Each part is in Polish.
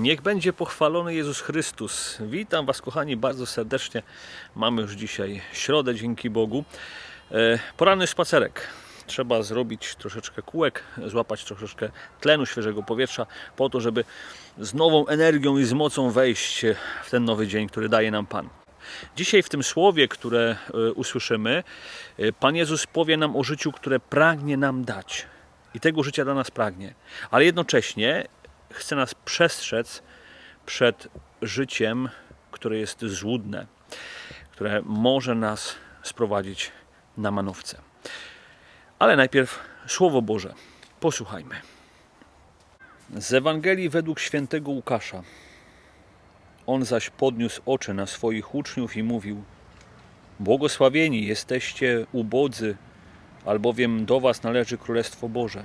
Niech będzie pochwalony Jezus Chrystus. Witam Was, kochani, bardzo serdecznie. Mamy już dzisiaj środę, dzięki Bogu. E, Poranny spacerek. Trzeba zrobić troszeczkę kółek, złapać troszeczkę tlenu, świeżego powietrza, po to, żeby z nową energią i z mocą wejść w ten nowy dzień, który daje nam Pan. Dzisiaj w tym słowie, które e, usłyszymy, e, Pan Jezus powie nam o życiu, które pragnie nam dać. I tego życia dla nas pragnie. Ale jednocześnie chce nas przestrzec przed życiem, które jest złudne, które może nas sprowadzić na manowce. Ale najpierw Słowo Boże. Posłuchajmy. Z Ewangelii według świętego Łukasza. On zaś podniósł oczy na swoich uczniów i mówił: Błogosławieni jesteście ubodzy, albowiem do was należy Królestwo Boże.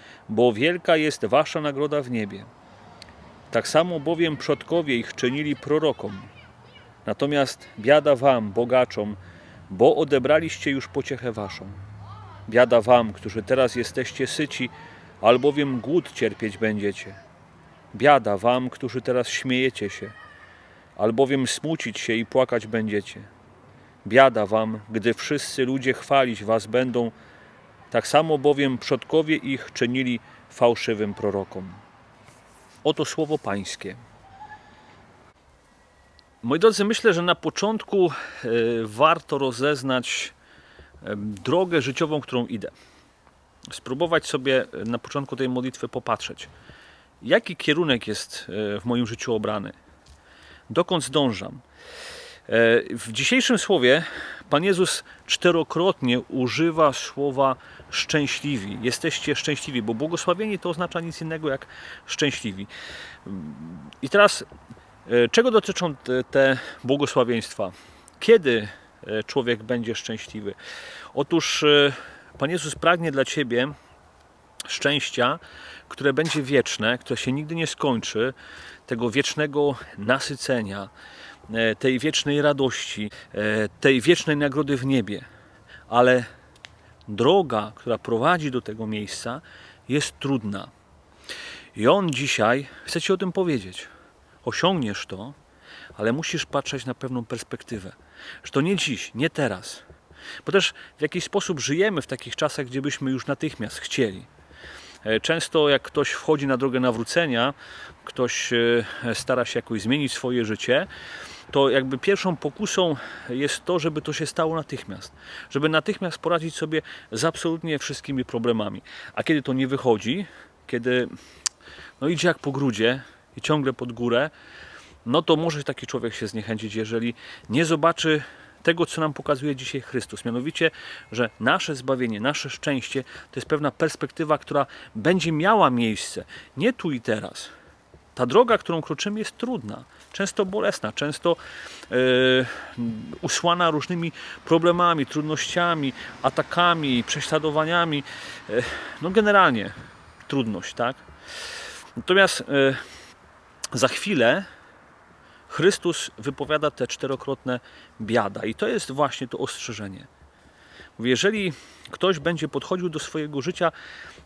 bo wielka jest wasza nagroda w niebie. Tak samo bowiem przodkowie ich czynili prorokom. Natomiast biada wam, bogaczom, bo odebraliście już pociechę waszą. Biada wam, którzy teraz jesteście syci, albowiem głód cierpieć będziecie. Biada wam, którzy teraz śmiejecie się, albowiem smucić się i płakać będziecie. Biada wam, gdy wszyscy ludzie chwalić was będą, tak samo bowiem przodkowie ich czynili fałszywym prorokom. Oto słowo Pańskie. Moi drodzy, myślę, że na początku e, warto rozeznać e, drogę życiową, którą idę. Spróbować sobie e, na początku tej modlitwy popatrzeć, jaki kierunek jest w moim życiu obrany, dokąd zdążam. W dzisiejszym słowie Pan Jezus czterokrotnie używa słowa szczęśliwi. Jesteście szczęśliwi, bo błogosławieni to oznacza nic innego jak szczęśliwi. I teraz, e, czego dotyczą te, błogosławieństwa? Kiedy e, człowiek będzie szczęśliwy? Otóż e, Pan Jezus pragnie dla Ciebie szczęścia, które będzie wieczne, które się nigdy nie skończy, tego wiecznego nasycenia, tej wiecznej radości, e, tej wiecznej nagrody w niebie. Ale droga, która prowadzi do tego miejsca, jest trudna. I On dzisiaj chce Ci o tym powiedzieć. Osiągniesz to, ale musisz patrzeć na pewną perspektywę. Że to nie dziś, nie teraz. Bo też w jakiś sposób żyjemy w takich czasach, gdzie byśmy już natychmiast chcieli. E, Często jak ktoś wchodzi na drogę nawrócenia, ktoś e, stara się jakoś zmienić swoje życie, to jakby pierwszą pokusą jest to, żeby to się stało natychmiast. Żeby natychmiast poradzić sobie z absolutnie wszystkimi problemami. A kiedy to nie wychodzi, kiedy no idzie jak po grudzie i ciągle pod górę, no to może taki człowiek się zniechęcić, jeżeli nie zobaczy tego, co nam pokazuje dzisiaj Chrystus. Mianowicie, że nasze zbawienie, nasze szczęście to jest pewna perspektywa, która będzie miała miejsce nie tu i teraz. Ta droga, którą kroczymy, jest trudna, często bolesna, często e, usłana różnymi problemami, trudnościami, atakami, prześladowaniami. E, no generalnie trudność, tak? Natomiast e, za chwilę Chrystus wypowiada te czterokrotne biada i to jest właśnie to ostrzeżenie. Jeżeli ktoś będzie podchodził do swojego życia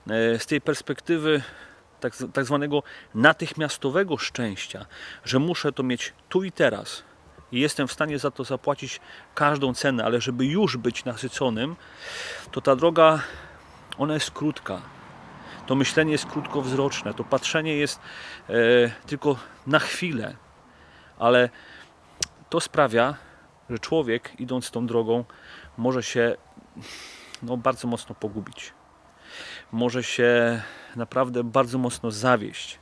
e, z tej perspektywy tak, tak zwanego natychmiastowego szczęścia, że muszę to mieć tu i teraz i jestem w stanie za to zapłacić każdą cenę, ale żeby już być nasyconym, to ta droga ona jest krótka. To myślenie jest krótkowzroczne, to patrzenie jest e, tylko na chwilę, ale to sprawia, że człowiek idąc tą drogą może się no, bardzo mocno pogubić. Może się naprawdę bardzo mocno zawieść,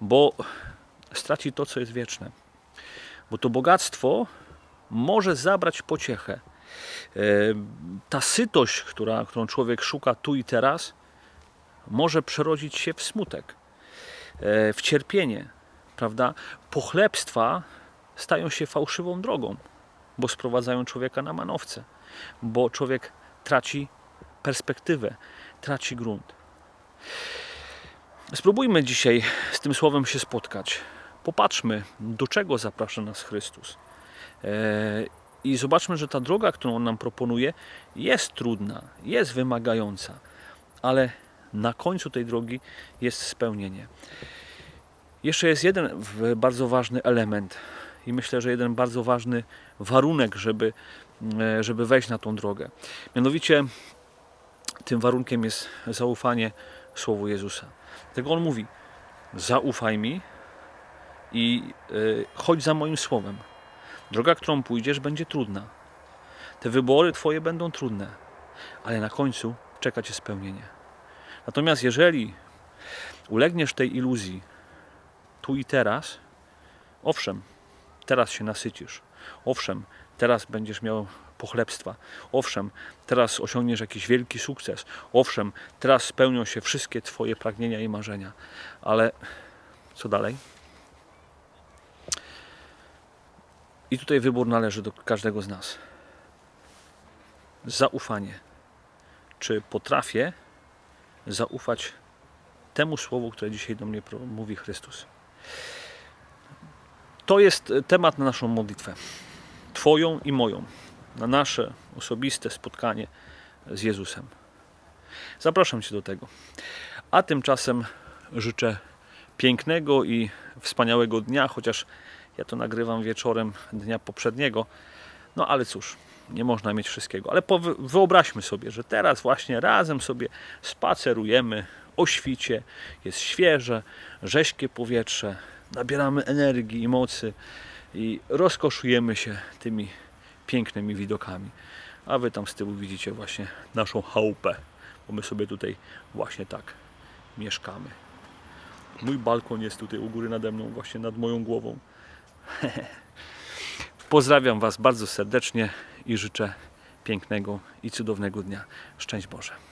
bo straci to, co jest wieczne. Bo to bogactwo może zabrać pociechę. E, Ta sytość, która, którą człowiek szuka tu i teraz, może przerodzić się w smutek, e, w cierpienie, prawda? Pochlebstwa stają się fałszywą drogą, bo sprowadzają człowieka na manowce, bo człowiek traci perspektywę, traci grunt. Spróbujmy dzisiaj z tym słowem się spotkać. Popatrzmy, do czego zaprasza nas Chrystus. E, I zobaczmy, że ta droga, którą On nam proponuje, jest trudna, jest wymagająca, ale na końcu tej drogi jest spełnienie. Jeszcze jest jeden bardzo ważny element i myślę, że jeden bardzo ważny warunek, żeby, e, żeby wejść na tą drogę. Mianowicie tym warunkiem jest zaufanie Słowu Jezusa. Dlatego On mówi, zaufaj mi i y, chodź za moim Słowem. Droga, którą pójdziesz, będzie trudna. Te wybory Twoje będą trudne, ale na końcu czeka Cię spełnienie. Natomiast jeżeli ulegniesz tej iluzji tu i teraz, owszem, teraz się nasycisz. Owszem, teraz będziesz miał pochlebstwa. Owszem, teraz osiągniesz jakiś wielki sukces. Owszem, teraz spełnią się wszystkie Twoje pragnienia i marzenia. Ale co dalej? I tutaj wybór należy do każdego z nas. Zaufanie. Czy potrafię zaufać temu słowu, które dzisiaj do mnie mówi Chrystus? To jest e, temat na naszą modlitwę. Twoją i moją. Na nasze osobiste spotkanie z Jezusem. Zapraszam Cię do tego. A tymczasem życzę pięknego i wspaniałego dnia, chociaż ja to nagrywam wieczorem dnia poprzedniego. No ale cóż, nie można mieć wszystkiego. Ale wyobraźmy sobie, że teraz właśnie razem sobie spacerujemy o świcie, jest świeże, rześkie powietrze, nabieramy energii i mocy i rozkoszujemy się tymi pięknymi widokami. A wy tam z tyłu widzicie właśnie naszą chałupę, bo my sobie tutaj właśnie tak mieszkamy. Mój balkon jest tutaj u góry nade mną, właśnie nad moją głową. Pozdrawiam Was bardzo serdecznie i życzę pięknego i cudownego dnia. Szczęść Boże.